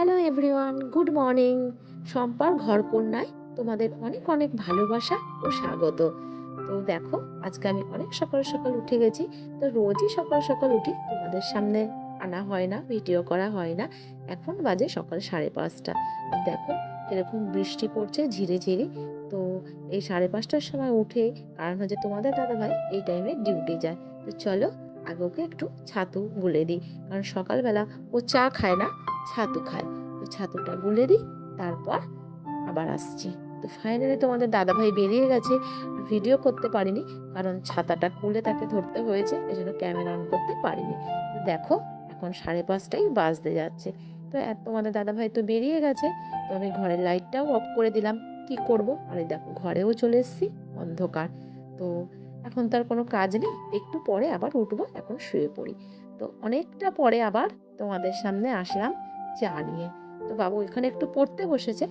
Hello everyone good morning শম্পার ঘরকন্যায় তোমাদের অনেক অনেক ভালোবাসা ও স্বাগত। তো দেখো, আজকে আমি অনেক সকাল সকাল উঠে গেছি, তো রোজই সকাল সকাল উঠি তোমাদের সামনে আনা হয় না ভিডিও করা হয় না। এখন বাজে সকাল সাড়ে পাঁচটা। দেখো, এরকম বৃষ্টি পড়ছে ঝিরে ঝিরে। তো এই সাড়ে পাঁচটার সময় উঠে, কারণ হচ্ছে তোমাদের দাদাভাই এই টাইমে ডিউটি যায়। তো চলো, আগে ওকে একটু ছাতু গুলে দিই। কারণ সকালবেলা ও চা খায় না ছাতু খায় তো ছাতুটা গুলে দিই, তারপর আবার আসছি। তো ফাইনালি তোমাদের দাদাভাই বেরিয়ে গেছে। ভিডিও করতে পারিনি, কারণ ছাতাটা খুলে তাকে ধরতে হয়েছে এই জন্য ক্যামেরা অন করতে পারিনি। দেখো, এখন সাড়ে পাঁচটাই বাজতে যাচ্ছে। তো তোমাদের দাদাভাই তো বেরিয়ে গেছে, তো আমি ঘরের লাইটটাও অফ করে দিলাম। কি করব? আরে দেখো, ঘরেও চলে এসেছি, অন্ধকার। তো এখন তার কোনো কাজ নেই, একটু পরে আবার উঠবো, এখন শুয়ে পড়ি। তো অনেকটা পরে আবার তোমাদের সামনে আসলাম। চা নিয়ে। তো বাবু এখানে একটু পড়তে বসেছে,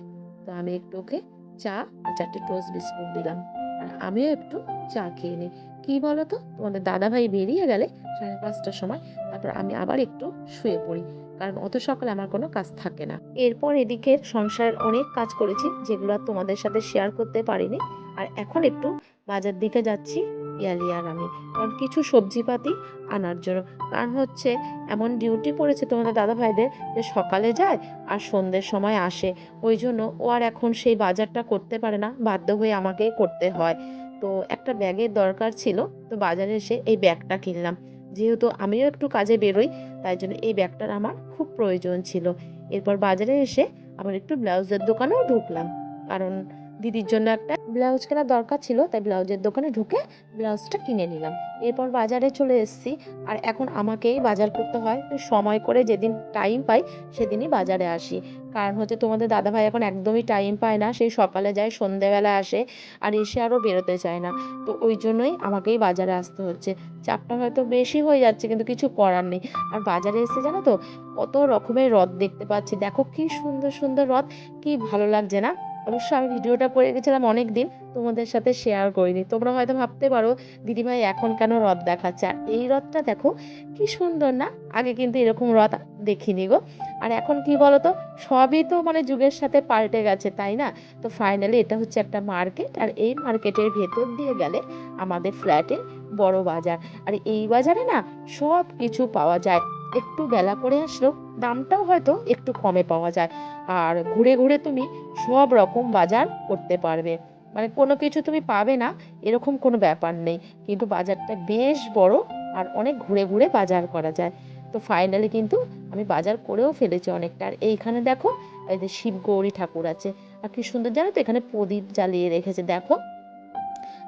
তো আমি একটু ওকে চা আর চারটে টোস্ট বিস্কুট দিলাম। আর আমিও একটু চা খেয়ে নিই। কি বলো তো তোমাদের দাদাভাই বেরিয়ে গেলে সাড়ে পাঁচটার সময় তারপর আমি আবার একটু শুয়ে পড়ি, কারণ অত সকালে আমার কোনো কাজ থাকে না। এরপর এদিকে সংসারের অনেক কাজ করেছি, যেগুলো তোমাদের সাথে শেয়ার করতে পারিনি। আর এখন একটু বাজার দিকে যাচ্ছি। ইয়ালি আর আমি। কারণ কিছু সবজিপাতি আনার জন্য। কারণ হচ্ছে, এমন ডিউটি পড়েছে তোমাদের দাদা ভাইদের যে সকালে যায় আর সন্ধ্যের সময় আসে। ওই জন্য ও আর এখন সেই বাজারটা করতে পারে না, বাধ্য হয়ে আমাকেই করতে হয়। তো একটা ব্যাগের দরকার ছিল, তো বাজারে এসে এই ব্যাগটা কিনলাম। যেহেতু আমিও একটু কাজে বেরোই, তাই জন্য এই ব্যাগটার আমার খুব প্রয়োজন ছিল। এরপর বাজারে এসে আবার একটু ব্লাউজের দোকানেও ঢুকলাম। কারণ দিদির জন্য একটা ব্লাউজ কেনার দরকার ছিল, তাই ব্লাউজের দোকানে ঢুকে ব্লাউজটা কিনে নিলাম। এরপর বাজারে চলে এসেছি, আর এখন আমাকেই বাজার করতে হয়। তো সময় করে যেদিন টাইম পাই, সেদিনই বাজারে আসি। কারণ হচ্ছে তোমাদের দাদাভাই এখন একদমই টাইম পায় না সেই সকালে যায়, সন্ধেবেলা আসে, আর এসে আরও বেরোতে চায় না। তো ওই জন্যই আমাকেই বাজারে আসতে হচ্ছে। চাপটা হয়তো বেশি হয়ে যাচ্ছে, কিন্তু কিছু করার নেই। আর বাজারে এসে জানো তো, কত রকমের রথ দেখতে পাচ্ছি। দেখো কি সুন্দর সুন্দর রথ, কি ভালো লাগছে না? অবশ্য আমি ভিডিওটা করে গেছিলাম অনেক দিন তোমাদের সাথে শেয়ার করিনি। তোমরা হয়তো ভাবতে পারো, দিদিভাই এখন কেন রথ দেখাচ্ছে? আর এই রথটা দেখো, কি সুন্দর না? আগে কিন্তু এরকম রথ দেখিনি গো। আর এখন কি বলতো, সবই তো মানে যুগের সাথে পাল্টে গেছে, তাই না? তো ফাইনালি এটা হচ্ছে একটা মার্কেট আর এই মার্কেটের ভেতর দিয়ে গেলে আমাদের ফ্ল্যাটের বড় বাজার। আর এই বাজারে না সব কিছু পাওয়া যায়। একটু বেলা করে আসলেও দামটাও হয়তো একটু কমে পাওয়া যায়। আর ঘুরে ঘুরে তুমি সব রকম বাজার করতে পারবে। মানে কোনো কিছু তুমি পাবে না, এরকম কোনো ব্যাপার নেই। কিন্তু বাজারটা বেশ বড় আর অনেক ঘুরে ঘুরে বাজার করা যায়। তো ফাইনালি কিন্তু আমি বাজার করেও ফেলেছি অনেকটা। আর এইখানে দেখো, এই যে শিব গৌরী ঠাকুর আছে। আর কি সুন্দর জানো তো, এখানে প্রদীপ জ্বালিয়ে রেখেছে। দেখো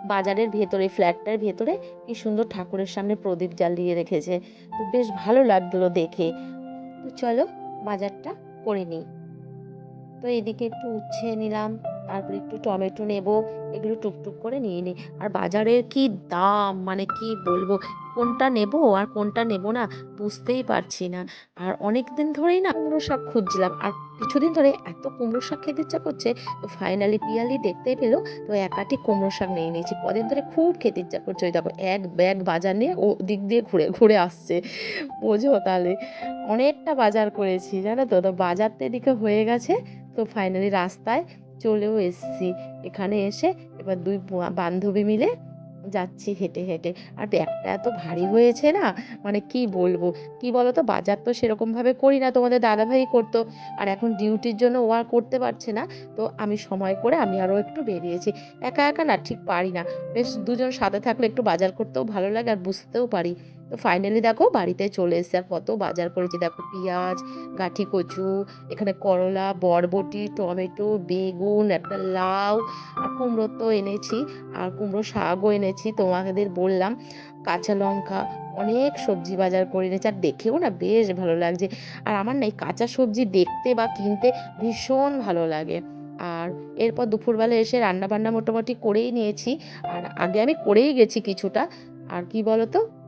বাজারের ভেতরে, ফ্ল্যাটটার ভেতরে কি সুন্দর ঠাকুরের সামনে প্রদীপ জ্বালিয়ে রেখেছে। তো বেশ ভালো লাগল দেখে। তো চলো বাজারটা করে নিই। তো এদিকে একটু উচ্ছে নিলাম, তারপর একটু টমেটো নেব, এগুলো টুকটুক করে নিয়ে নিই। আর বাজারের কি দাম মানে কি বলব কোনটা নেব আর কোনটা নেব না বুঝতেই পারছি না। আর অনেক দিন ধরেই না কুমড়ো শাক খুঁজছিলাম। আর কিছুদিন ধরে এত কুমড়ো শাক খেতে ইচ্ছা করছে, তো ফাইনালি পিয়ালি দেখতেই পেল, তো একাটি কুমড়ো শাক নিয়ে নিয়েছি। কদিন ধরে খুব খেতে ইচ্ছা করছে ওই দেখো, এক ব্যাগ বাজার নিয়ে ও দিক দিয়ে ঘুরে ঘুরে আসছে। বোঝো তাহলে, অনেকটা বাজার করেছি, জানো তো? তো বাজার তো এদিকে হয়ে গেছে, তো ফাইনালি রাস্তায় চলেও এসেছি। এখানে এসে এবার দুই বান্ধবী মিলে যাচ্ছি হেঁটে হেঁটে। আর ব্যাগটা এত ভারী হয়েছে না মানে কি বলব? কি বলতো? বাজার তো সেরকমভাবে করি না, তোমাদের দাদাভাই করতো। আর এখন ডিউটির জন্য ও আর করতে পারছে না, তো আমি সময় করে আমি আরও একটু বেরিয়েছি। একা একা না, ঠিক পারি না। বেশ দুজন সাথে থাকলে একটু বাজার করতেও ভালো লাগে আর বুঝতেও পারি। তো ফাইনালি দেখো বাড়িতে চলে এসেছে। কত বাজার করেছি। দেখো পেঁয়াজ, গাঠি কচু, এখানে করলা, বরবটি, টমেটো, বেগুন, একটা লাউ, আর কুমড়ো তো এনেছি। আর কুমড়ো শাকও এনেছি, তোমাদের বললাম। কাঁচা লঙ্কা, অনেক সবজি বাজার করে এনেছি। আর দেখেও না বেশ ভালো লাগছে। আর আমার না এই কাঁচা সবজি দেখতে বা কিনতে ভীষণ ভালো লাগে। আর এরপর দুপুরবেলা এসে রান্না বান্না মোটামুটি করেই নিয়েছি। আর আগে আমি করেই গেছি কিছুটা। আর কি বলতো?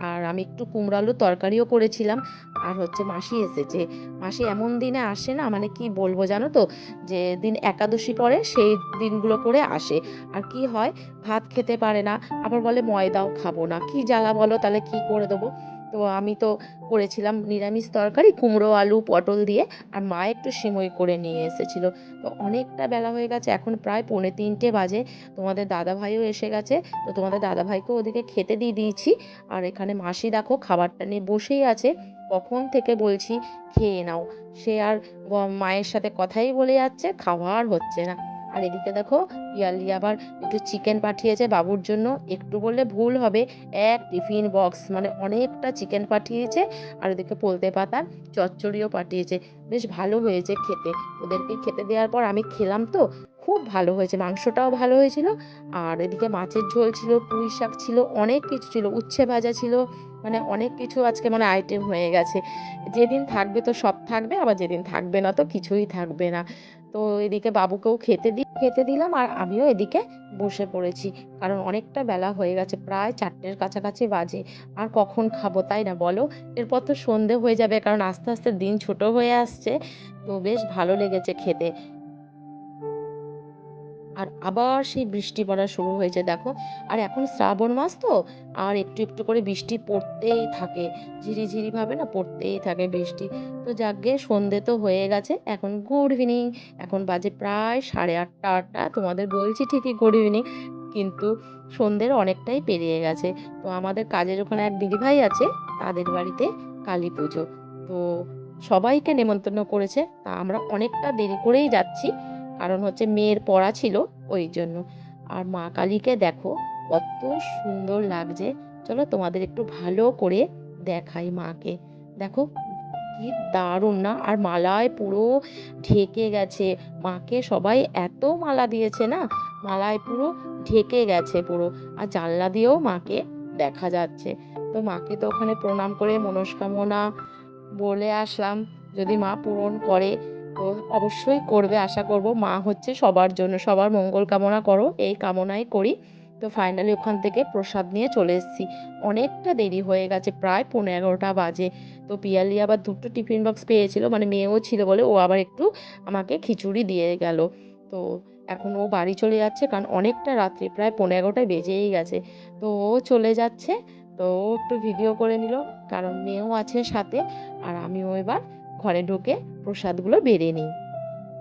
আর আমি একটু কুমড়ো আলুর তরকারিও করেছিলাম। আর হচ্ছে মাসি এসেছে। মাসি এমন দিনে আসে না মানে কি বলব জানো তো? যে দিন একাদশী পরে সেই দিনগুলো করে আসে। আর কি হয়? ভাত খেতে পারে না, আবার বলে ময়দাও খাব না। কি জ্বালা বলো, তাহলে কি করে দেবো? তো আমি তো করেছিলাম নিরামিষ তরকারি, কুমড়ো, আলু, পটল দিয়ে, আর মা একটু সিমই করে নিয়ে এসেছিল। তো অনেকটা বেলা হয়ে গেছে, এখন প্রায় পৌনে তিনটে বাজে। তোমাদের দাদাভাইও এসে গেছে, তো তোমাদের দাদাভাইকেও ওদিকে খেতে দিয়ে দিয়েছি। আর এখানে মাসি দেখো খাবারটা নিয়ে বসেই আছে, কখন থেকে বলছি খেয়ে নাও। সে আর মায়ের সাথে কথাই বলে যাচ্ছে, খাওয়া আর হচ্ছে না। আর এদিকে দেখো পিয়ালি আবার একটু চিকেন পাঠিয়েছে বাবুর জন্য। একটু বললে ভুল হবে, এক টিফিন বক্স মানে অনেকটা চিকেন পাঠিয়েছে আর এদিকে পোলতে পাতার চচ্চড়িও পাঠিয়েছে। বেশ ভালো হয়েছে খেতে। ওদেরকে খেতে দেওয়ার পর আমি খেলাম তো, খুব ভালো হয়েছে, মাংসটাও ভালো হয়েছিল। আর এদিকে মাছের ঝোল ছিল, পুঁই শাক ছিল, অনেক কিছু ছিল, উচ্ছে ভাজা ছিল মানে অনেক কিছু আজকে মানে আইটেম হয়ে গেছে। যেদিন থাকবে তো সব থাকবে, আবার যেদিন থাকবে না তো কিছুই থাকবে না। তো এদিকে বাবুকেও খেতে দি, খেতে দিলাম আর আমিও এদিকে বসে পড়েছি। কারণ অনেকটা বেলা হয়ে গেছে, প্রায় চারটের কাছাকাছি বাজে। আর কখন খাব তাই না বলো? এরপর তো সন্ধে হয়ে যাবে কারণ আস্তে আস্তে দিন ছোট হয়ে আসছে। তো বেশ ভালো লেগেছে খেতে। আর আবার সেই বৃষ্টি পড়া শুরু হয়েছে, দেখো। আর এখন শ্রাবণ মাস তো, আর একটু একটু করে বৃষ্টি পড়তেই থাকে, ঝিরিঝিরি ভাবে না পড়তেই থাকে বৃষ্টি। তো যাকগে, সন্ধে তো হয়ে গেছে, এখন গুড ইভিনিং এখন বাজে প্রায় সাড়ে আটটা আটটা। তোমাদের বলছি ঠিকই গুড ইভিনিং কিন্তু সন্ধ্যের অনেকটাই পেরিয়ে গেছে। তো আমাদের কাজের ওখানে এক দিদিভাই আছে, তাদের বাড়িতে কালী পুজো। তো সবাইকে নেমন্তন্ন করেছে, তা আমরা অনেকটা দেরি করেই যাচ্ছি। কারণ হচ্ছে মেয়ের পড়া ছিল ওই জন্য। আর মা কালীকে দেখো, কত সুন্দর লাগছে। চলো তোমাদের একটু ভালো করে দেখাই মাকে। দেখো, কি দারুণ না? আর মালায় পুরো ঢেকে গেছে। মাকে সবাই এত মালা দিয়েছে না? মালায় পুরো ঢেকে গেছে পুরো। আর জানলা দিয়েও মাকে দেখা যাচ্ছে। তো মাকে তো ওখানে প্রণাম করে মনস্কামনা বলে আসলাম। যদি মা পূরণ করে তো অবশ্যই করবে, আশা করব মা হচ্ছে সবার জন্য, সবার মঙ্গল কামনা করো, এই কামনাই করি। তো ফাইনালি ওখান থেকে প্রসাদ নিয়ে চলে এসেছি। অনেকটা দেরি হয়ে গেছে, প্রায় পনেরো এগারোটা বাজে। তো পিয়ালি আবার দুটো টিফিন বক্স পেয়েছিল মানে মেয়েও ছিল বলে ও আবার একটু আমাকে খিচুড়ি দিয়ে গেল। তো এখন ও বাড়ি চলে যাচ্ছে, কারণ অনেকটা রাত্রি, প্রায় পনেরো এগারোটায় বেজেই গেছে। তো ও চলে যাচ্ছে, তো ও একটু ভিডিও করে নিল, কারণ মেয়েও আছে সাথে, আর আমিও এবার ঘরে ঢুকে প্রসাদগুলো বেড়ে নিই।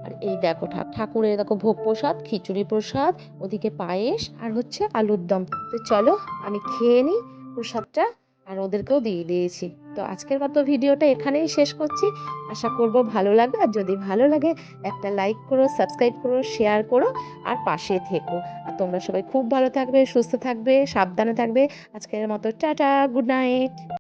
আর এই দেখো ঠাকুরের দেখো ভোগ প্রসাদ, খিচুড়ি প্রসাদ, ওদিকে পায়েস আর হচ্ছে আলুর দম। তো চলো আমি খেয়ে নিই প্রসাদটা আর ওদেরকেও দিয়ে দিয়েছি। তো আজকের মতো ভিডিওটা এখানেই শেষ করছি। আশা করব ভালো লাগবে। আর যদি ভালো লাগে, একটা লাইক করো, সাবস্ক্রাইব করো, শেয়ার করো আর পাশে থেকো। আর তোমরা সবাই খুব ভালো থাকবে, সুস্থ থাকবে, সাবধানে থাকবে। আজকের মতো টাটা, গুড নাইট।